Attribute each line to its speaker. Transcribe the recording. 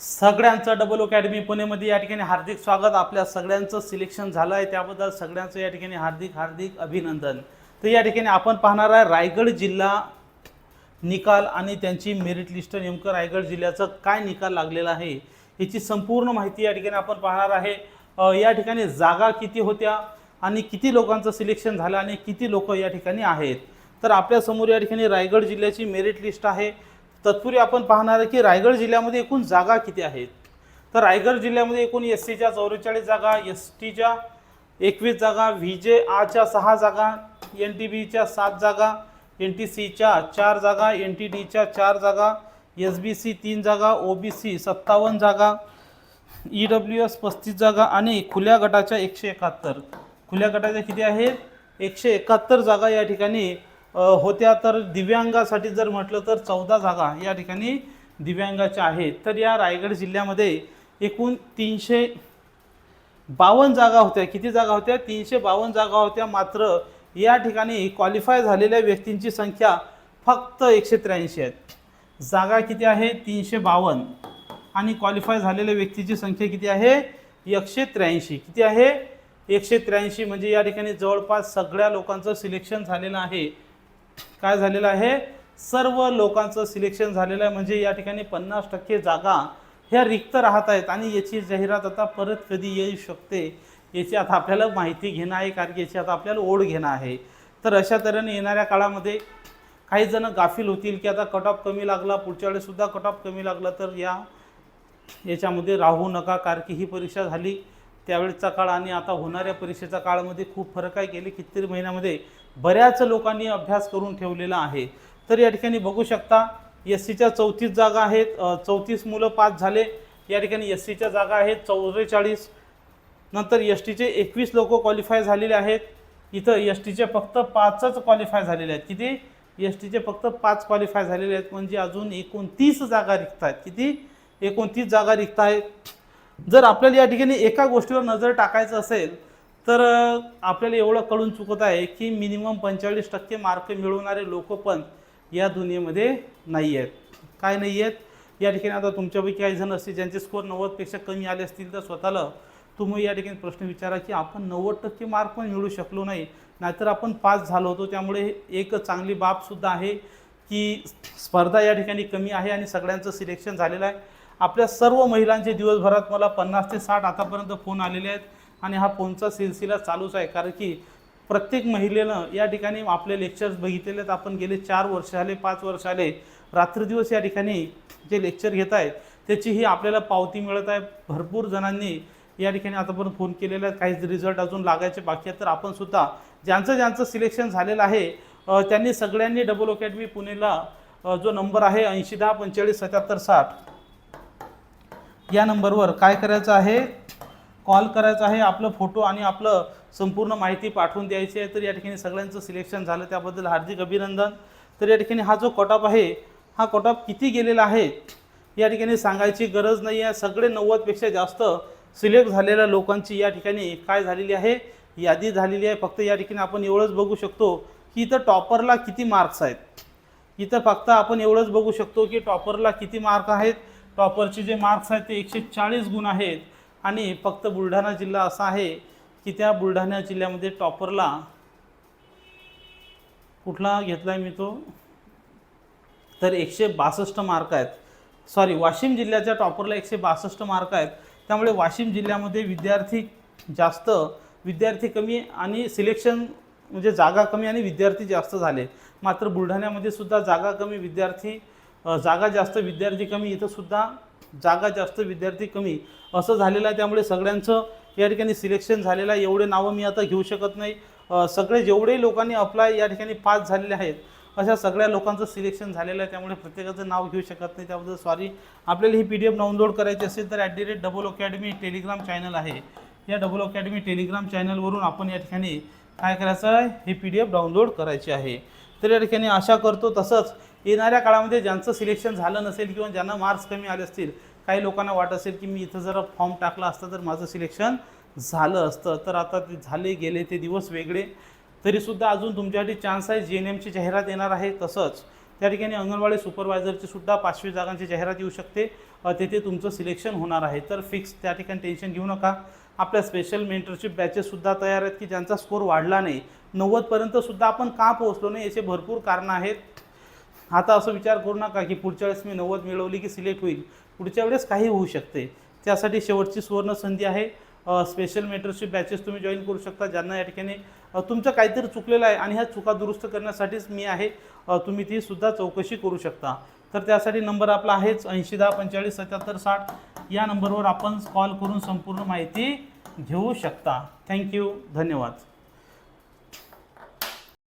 Speaker 1: सगळ्यांचं double academy पुणेमध्ये या ठिकाणी हार्दिक स्वागत. आपल्या सगळ्यांचं सिलेक्शन झालं आहे त्याबद्दल सगळ्यांचं या ठिकाणी हार्दिक हार्दिक अभिनंदन. तर या ठिकाणी आपण पाहणार आहे रायगड जिल्हा निकाल आणि त्यांची मेरिट लिस्ट नेमकं रायगड जिल्ह्याचं काय निकाल लागलेला आहे याची संपूर्ण माहिती या ठिकाणी आपण पाहणार आहे. या ठिकाणी जागा किती होत्या आणि किती लोकांचं सिलेक्शन झालं आणि किती लोक या ठिकाणी आहेत. तर आपल्यासमोर या ठिकाणी रायगड जिल्ह्याची मेरिट लिस्ट आहे. तत्पूर्वी आपण पाहणार आहे की रायगड जिल्ह्यामध्ये एकूण जागा किती आहेत? तर रायगड जिल्ह्यामध्ये एकूण एस सीच्या चौवेचाळीस जागा एस टीच्या एकवीस जागा व्ही जे आच्या सहा जागा एन टी बीच्या सात जागा एन टी सीच्या चार जागा एन टी डीच्या चार जागा एस बी सी तीन जागा ओ बी सी सत्तावन्न जागा ई डब्ल्यू एस पस्तीस जागा आणि खुल्या गटाच्या एकशे एकाहत्तर. खुल्या गटाच्या किती आहेत? एकशे एकाहत्तर जागा या ठिकाणी होत्या तर दिव्यांगासाठी जर म्हटलं तर चौदा जागा या ठिकाणी दिव्यांगाच्या आहेत. तर या रायगड जिल्ह्यामध्ये एकूण तीनशे बावन्न जागा होत्या. किती जागा होत्या? तीनशे बावन्न जागा होत्या. मात्र या ठिकाणी क्वालिफाय झालेल्या व्यक्तींची संख्या फक्त एकशे त्र्याऐंशी आहेत. जागा किती आहे? तीनशे बावन्न. आणि क्वालिफाय झालेल्या व्यक्तीची संख्या किती आहे? एकशे त्र्याऐंशी. किती आहे? एकशे त्र्याऐंशी म्हणजे या ठिकाणी जवळपास सगळ्या लोकांचं सिलेक्शन झालेलं आहे. काय झालेलं आहे? सर्व लोकांचं सिलेक्शन झालेलं आहे. म्हणजे या ठिकाणी पन्नास टक्के जागा ह्या रिक्त राहत आहेत आणि याची जाहिरात आता परत कधी येऊ शकते याची आता आपल्याला माहिती घेणं आहे कारण की याची आता आपल्याला ओढ घेणं आहे. तर अशा तऱ्हेने येणाऱ्या काळामध्ये काही जण गाफील होतील की आता कट ऑफ कमी लागला पुढच्या वेळेससुद्धा कट ऑफ कमी लागला तर या याच्यामध्ये राहू नका कारण की ही परीक्षा झाली त्यावेळेचा काळ आणि आता होणाऱ्या परीक्षेच्या काळामध्ये खूप फरक आहे. गेले कितीतरी महिन्यामध्ये बऱ्याच लोकांनी अभ्यास करून ठेवलेला आहे. तर या ठिकाणी बघू शकता एस सीच्या चौतीस जागा आहेत. चौतीस मुलं पास झाले. या ठिकाणी एस सीच्या जागा आहेत. चौवेचाळीस नंतर एस टीचे एकवीस लोक क्वालिफाय झालेले आहेत. इथं एस टीचे फक्त पाचच क्वालिफाय झालेले आहेत. किती? एस टीचे फक्त पाच क्वालिफाय झालेले आहेत. म्हणजे अजून एकोणतीस जागा रिक्त आहेत. किती? एकोणतीस जागा रिक्त आहेत. जर आपल्याला या ठिकाणी एका गोष्टीवर नजर टाकायचं असेल तर आपल्याला एवढं कळून चुकत आहे की मिनिमम पंचेचाळीस टक्के मार्क मिळवणारे लोक पण या दुनियेमध्ये नाही आहेत. काय नाही आहेत? या ठिकाणी आता तुमच्यापैकी काही जण असतील ज्यांचे स्कोअर नव्वदपेक्षा कमी आले असतील तर स्वतःला तुम्ही या ठिकाणी प्रश्न विचारा की आपण नव्वद टक्के मार्क पण मिळू शकलो नाही. नाहीतर आपण पास झालो होतो. त्यामुळे एक चांगली बाबसुद्धा आहे की स्पर्धा या ठिकाणी कमी आहे आणि सगळ्यांचं सिलेक्शन झालेलं आहे. आपल्या सर्व महिलांचे दिवसभरात मला पन्नास ते साठ आतापर्यंत फोन आलेले आहेत. आणि हा फोनचा सिलसिला चालूच आहे. कारण की प्रत्येक महिलेनं या ठिकाणी आपले लेक्चर्स बघितलेले आहेत आपण गेले चार वर्ष आले पाच वर्ष आले. रात्रदिवस या ठिकाणी जे लेक्चर घेत आहेत त्याचीही आपल्याला पावती मिळत आहे. भरपूर जणांनी या ठिकाणी आतापर्यंत फोन केलेला आहे. काही रिझल्ट अजून लागायचे बाकी आहेत. तर आपण सुद्धा ज्यांचं ज्यांचं सिलेक्शन झालेलं आहे त्यांनी सगळ्यांनी डबल अकॅडमी पुणेला जो नंबर आहे ऐंशी दहा पंचेचाळीस सत्याहत्तर साठ या नंबरवर काय करायचं आहे? कॉल करायचा आहे आपलं फोटो आणि आपलं संपूर्ण माहिती पाठवून द्यायची आहे तर या ठिकाणी सगळ्यांचं सिलेक्शन झालं. त्याबद्दल हार्दिक अभिनंदन. तर या ठिकाणी हा जो कटॉप आहे हा कटॉप किती गेलेला आहे या ठिकाणी सांगायची गरज नाही आहे. सगळे नव्वदपेक्षा जास्त सिलेक्ट झालेल्या लोकांची या ठिकाणी काय झालेली आहे? यादी झालेली आहे. फक्त या ठिकाणी आपण एवढंच बघू शकतो की इथं टॉपरला किती मार्क्स आहेत. इथं फक्त आपण एवढंच बघू शकतो की टॉपरला किती मार्क आहेत. टॉपरचे जे मार्क्स आहेत ते एकशे चाळीस गुण आहेत. आणि फक्त बुलढाणा जिल्हा असा आहे की त्या बुलढाणा जिल्ह्यामध्ये टॉपरला कुठला घेतला आहे मी तो? तर एकशे बासष्ट मार्क आहेत. सॉरी वाशिम जिल्ह्याच्या टॉपरला एकशे बासष्ट मार्क आहेत. त्यामुळे वाशिम जिल्ह्यामध्ये विद्यार्थी जास्त विद्यार्थी कमी आणि सिलेक्शन म्हणजे जागा कमी आणि विद्यार्थी जास्त झाले. मात्र बुलढाण्यामध्ये सुद्धा जागा कमी विद्यार्थी जागा जास्त विद्यार्थी कमी इथं सुद्धा जागा जास्त विद्यार्थी कमी. असं झालेलं आहे त्यामुळे सगळ्यांचं या ठिकाणी सिलेक्शन झालेलं आहे. एवढे नावं मी आता घेऊ शकत नाही. सगळे जेवढे लोकांनी अप्लाय या ठिकाणी पास झालेले आहेत अशा सगळ्या लोकांचं सिलेक्शन झालेलं आहे. त्यामुळे प्रत्येकाचं नाव घेऊ शकत नाही. त्याबद्दल सॉरी आपल्याला ही पी डी एफ डाउनलोड करायची असेल तर at the rate double academy telegram channel आहे. या डबल अकॅडमी टेलिग्राम चॅनलवरून आपण या ठिकाणी काय करायचं आहे? ही पी डी एफ डाउनलोड करायची आहे. तर या ठिकाणी आशा करतो तसंच येणाऱ्या काळामध्ये ज्यांचं सिलेक्शन झालं नसेल किंवा ज्यांना मार्क्स कमी आले असतील काही लोकांना वाटत असेल की मी इथं जरा फॉर्म टाकला असता तर माझं सिलेक्शन झालं असतं. तर आता ते झाले गेले ते दिवस वेगळे. तरीसुद्धा अजून तुमच्यासाठी चान्स आहे. जी एन एमची जाहिरात येणार आहे तसंच. त्या ठिकाणी अंगणवाडी सुपरवायझरची सुद्धा पाचवी जागांची जाहिरात येऊ शकते. तेथे तुमचं सिलेक्शन होणार आहे. तर फिक्स त्या ठिकाणी टेन्शन घेऊ नका. आपल्या स्पेशल मेंटरशिप बॅचेससुद्धा तयार आहेत की ज्यांचा स्कोर वाढला नाही. नव्वदपर्यंतसुद्धा आपण का पोहोचलो नाही याचे भरपूर कारणं आहेत. आता असं विचार करू नका की पुढच्या वेळेस मी नव्वद मिळवली की सिलेक्ट होईल. पुढच्या वेळेस काही होऊ शकते. त्यासाठी शेवटची सुवर्ण संधी आहे. स्पेशल मेंटरशिप बॅचेस तुम्ही जॉईन करू शकता. ज्यांना या ठिकाणी तुमचं काहीतरी चुकलेलं आहे आणि ह्या चुका दुरुस्त करण्यासाठीच मी आहे तुम्ही ती सुद्धा चौकशी करू शकता. तर त्यासाठी नंबर आपला आहेच ऐंशी दहा पंचेचाळीस सत्याहत्तर साठ. या नंबरवर आपण कॉल करून संपूर्ण माहिती घेऊ शकता. थँक्यू धन्यवाद.